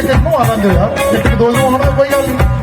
ticket more than there. You think those who have a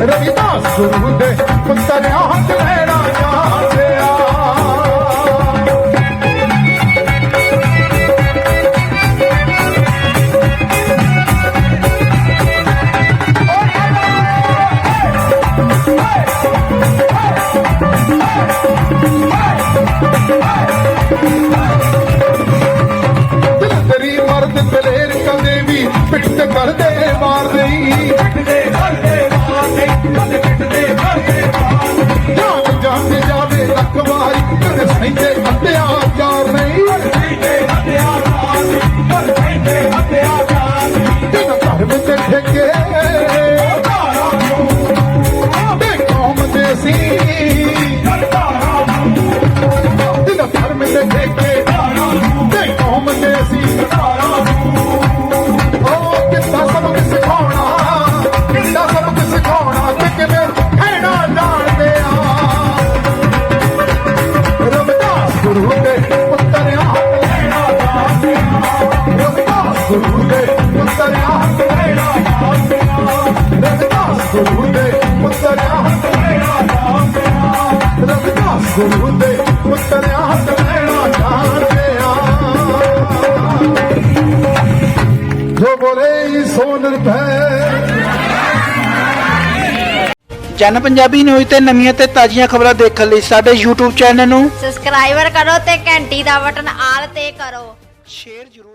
Ravidas ਗੁਰੂ ਦੇ ਪੁੱਤਰ ਹੱਥ ਲੈ ਰਾਜਾ ਇੱਥੇ ਸੱਤਿਆ ਪੁੱਤਰਿਆ ਜਨ ਪੰਜਾਬੀ ਨਿਊਜ਼ ਤੇ ਨਵੀਆਂ ਤੇ ਤਾਜ਼ੀਆਂ ਖਬਰਾਂ ਦੇਖਣ ਲਈ ਸਾਡੇ YouTube ਚੈਨਲ ਨੂੰ ਸਬਸਕ੍ਰਾਈਬਰ ਕਰੋ ਤੇ ਘੰਟੀ ਦਾ ਬਟਨ ਆਲ ਤੇ ਕਰੋ। ਸ਼ੇਅਰ ਜ਼ਰੂਰ